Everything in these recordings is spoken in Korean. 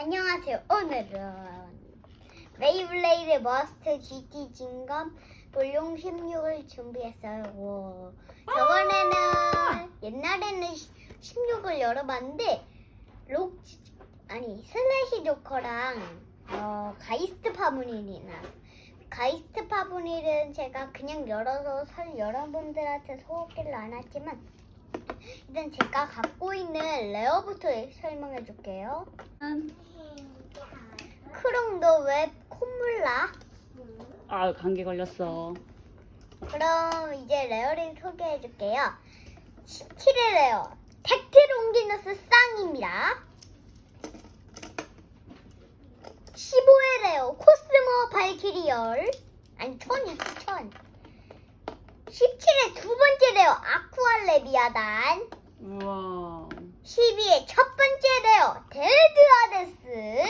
안녕하세요. 오늘은 메이블레이드 머스트 GT 진검 볼륨 16을 준비했어요. 와. 저번에는 옛날에는 16을 열어봤는데 록 아니 슬래시 조커랑 어, 가이스트 파브닐이 나. 가이스트 파브닐은 제가 그냥 열어서 설 여러분들한테 소개를 안 했지만 일단 제가 갖고 있는 레어부터 설명해 줄게요. 크롱 너 왜 콧물 나? 아 감기 걸렸어. 그럼 이제 레어를 소개해 줄게요. 17회 레어 텍트롱기너스 쌍입니다. 15회 레어 코스모 발키리얼 아니 천이지 천. 17회 두 번째 레어 아쿠아 레비아단 우와. 12회 첫 번째 레어 데드 아데스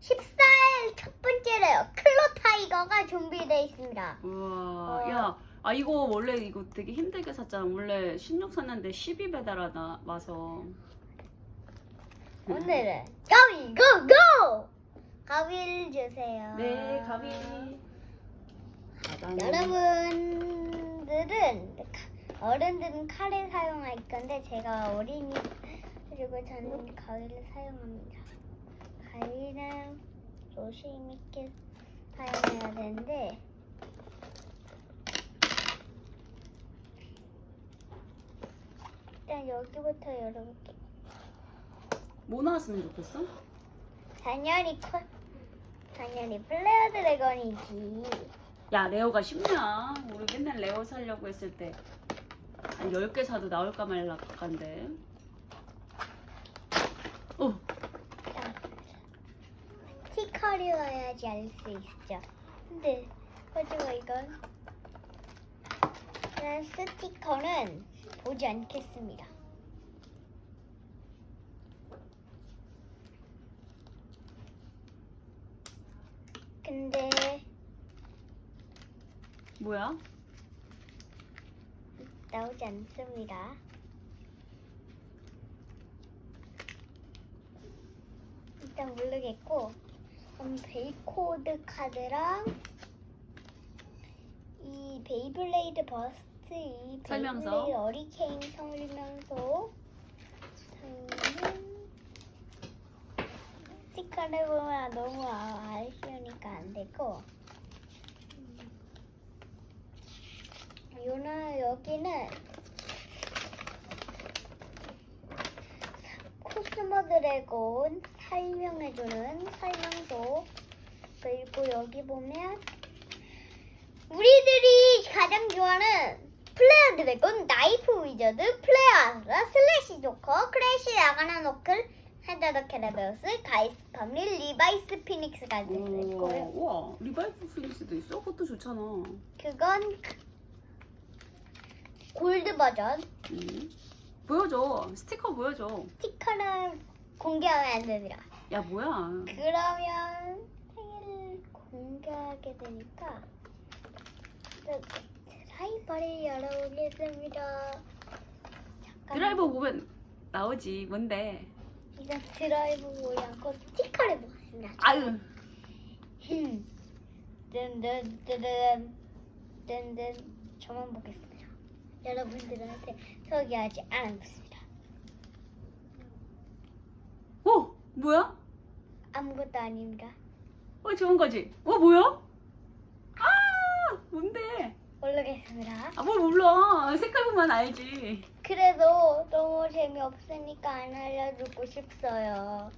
14회 첫 번째 레어 클로 타이거가 준비되어 있습니다. 우와. 어. 야, 아 이거 원래 이거 되게 힘들게 샀잖아. 원래 16 샀는데 12 배달하다 와서. 오늘은 가위 고고! 가위를 주세요. 네, 나는- 여러분들은 카- 어른들은 칼을 사용할 건데 제가 어린이 그리고 저는 가위를 사용합니다. 가위는 조심 있게 사용해야 되는데 일단 여기부터 열어볼게요. 뭐 나왔으면 좋겠어? 당연히 코, 당연히 플레어 드래곤이지. 야, 레오가 쉽냐? 우리 맨날 레오 사려고 했을 때. 한 10개 사도 나올까 말라 간데. 어, 스티커를 와야지 알 수 있죠. 근데 하지만 이건 난 스티커는 보지 않겠습니다. 근데 뭐야? 나오지 않습니다. 일단 모르겠고 그럼 베이코드 카드랑 이 베이블레이드 버스트 이 설명서. 베이블레이드 어리케인 설명서 저는 스티커를 보면 너무 아- 아쉬우니까 안 되고 요나 여기는 코스모 드래곤 설명해주는 설명서 그리고 여기 보면 우리들이 가장 좋아하는 플레어 드래곤, 나이프 위저드, 플레어 아스라, 슬래시 조커, 크래시 야가나 노클, 헤다더 캐라베우스, 가이스 파밀, 리바이스 피닉스가 있고요. 우와, 리바이브 피닉스도 있어? 그것도 좋잖아. 그건 골드 버전. 음. 보여줘. 스티커 보여줘. 스티커는 공개하면 안 됩니다. 야, 뭐야. 그러면 생일을 공개하게 되니까 또 드라이버를 열어보겠습니다. 잠깐 드라이버 보면 나오지. 뭔데? 이건 드라이버 않고 스티커를 보겠습니다. 아유. 든든 든든 든든 저만 보겠습니다. 여러분들한테 소개하지 않았습니다. 어, 뭐야? 아무것도 아닙니다. 어, 좋은 거지. 어, 뭐야? 아, 뭔데? 모르겠습니다. 아, 뭘 몰라. 색깔 보면 알지. 그래도 너무 재미없으니까 안 알려주고 싶어요.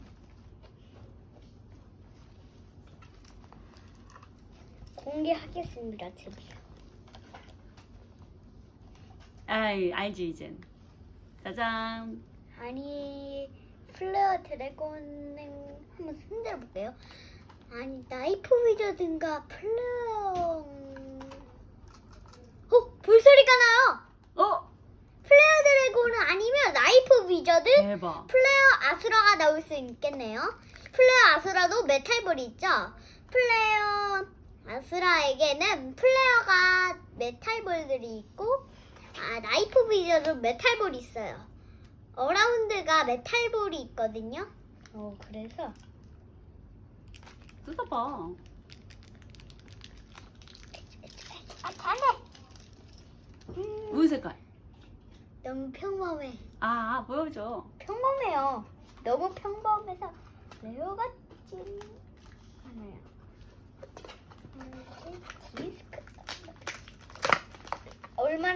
공개하겠습니다, 드디어. 아이, 알지, 이젠. 짜잔. 아니, 플레어 드래곤은 한번 흔들어 볼게요. 아니, 나이프 위저든가 플레어... 어? 불소리가 나요! 어, 플레어 드래곤은 아니면 나이프 위저드? 대박. 플레어 아수라가 나올 수 있겠네요. 플레어 아수라도 메탈볼이 있죠. 플레어 아수라에게는 플레어가 메탈볼들이 있고 아, 나이프 비저도 메탈볼이 있어요. 어라운드가 메탈볼이 있거든요. 어, 그래서 뜯어봐. 아, 잘해. 음, 무슨 색깔? 너무 평범해. 아, 보여줘. 평범해요. 너무 평범해서 레오 같진 않아요. 음, 디스크.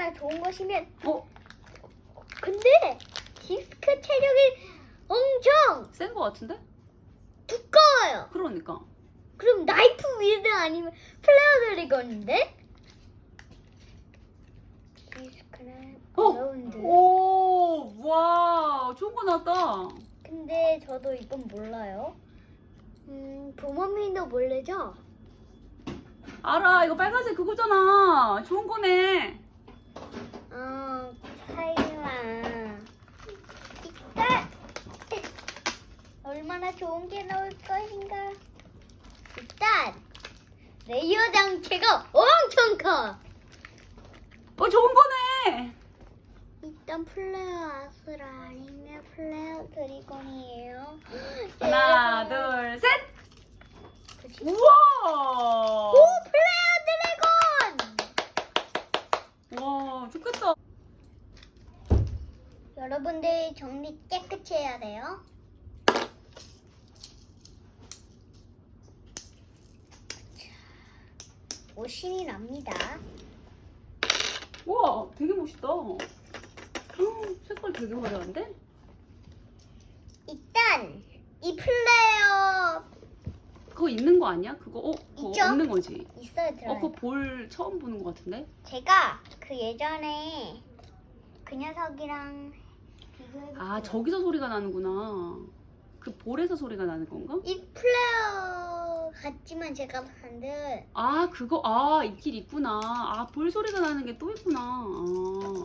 얼마나 좋은 것이면 어? 근데 디스크 체력이 엄청 센 거 같은데? 두꺼워요. 그러니까. 그럼 나이프 위드 아니면 플레어 드래곤인데? 디스크는 어? 오, 와, 좋은 거 나왔다. 근데 저도 이건 몰라요. 음, 부모님도 모르죠? 알아, 이거 빨간색 그거잖아. 좋은 거네. 어, 차이나. 이따 얼마나 좋은 게 나올 것인가? 일단 레이어 장치가 엄청 커. 어, 좋은 거네. 일단 플레어 아스라 아니면 플레어 드리곤이에요. 하나, 둘, 셋. 그치? 우와. 오 플레어 드래곤! 와, 좋겠다. 여러분들 정리 깨끗이 해야 돼요. 오신이 납니다. 와, 되게 멋있다. 헉, 색깔 되게 화려한데? 일단 이 플레이어 그거 있는 거 아니야? 그거 어, 그거 있죠? 없는 거지. 있어요 어, 들어요. 그거 볼 처음 보는 거 같은데? 제가 그 예전에 그 녀석이랑 비교해 아, 저기서 소리가 나는구나. 그 볼에서 소리가 나는 건가? 이 플레이어 같지만 제가 봤는데 아, 그거 아, 있길 있구나. 아, 볼 소리가 나는 게 또 있구나. 아.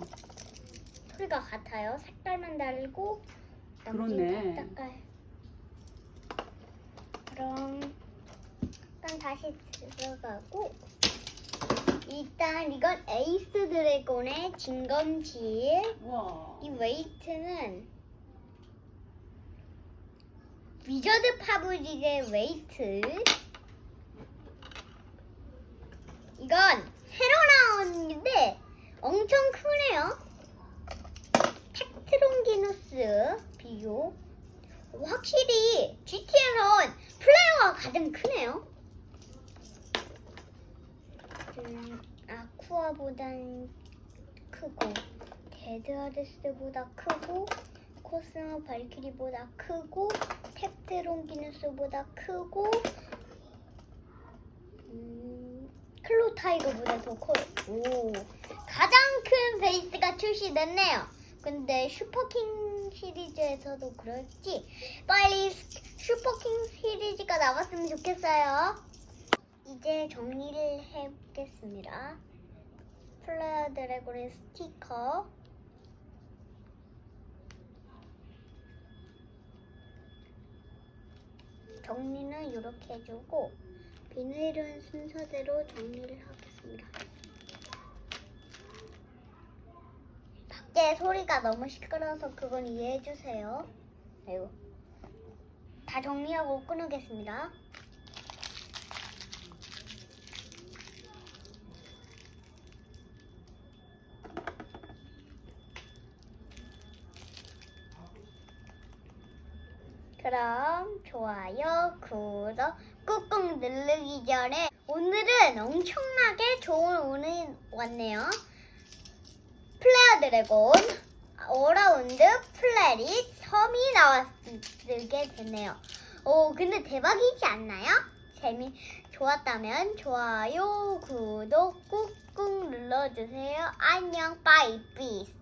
소리가 같아요. 색깔만 다르고 그렇네. 그럼 일단 다시 들어가고 일단 이건 에이스 드래곤의 진검질 와. 이 웨이트는 위저드 파브릭의 웨이트. 이건 새로 나온는데 엄청 크네요. 텍트론기누스 비교. 확실히 GT에선 플레이어가 가장 크네요. 음, 아쿠아보단 크고 데드하데스보다 크고 코스모 발키리보다 크고 텍트론 기누스보다 크고 음, 클로타이거보다 더 커요. 오, 가장 큰 베이스가 출시됐네요. 근데 슈퍼킹 시리즈에서도 그럴지 빨리 스- 슈퍼킹 시리즈가 나왔으면 좋겠어요. 이제 정리를 해보겠습니다. 플레어 드래곤의 스티커 정리는 이렇게 해주고 비닐은 순서대로 정리를 하겠습니다. 밖에 소리가 너무 시끄러워서 그건 이해해 주세요. 아이고. 다 정리하고 끊으겠습니다. 그럼 좋아요, 구독 꾹꾹 누르기 전에 오늘은 엄청나게 좋은 오늘 왔네요. 플레어 드래곤 어라운드 플레릿 섬이 나왔게 됐네요. 오, 근데 대박이지 않나요? 재미 좋았다면 좋아요, 구독 꾹꾹 눌러주세요. 안녕, 비스트.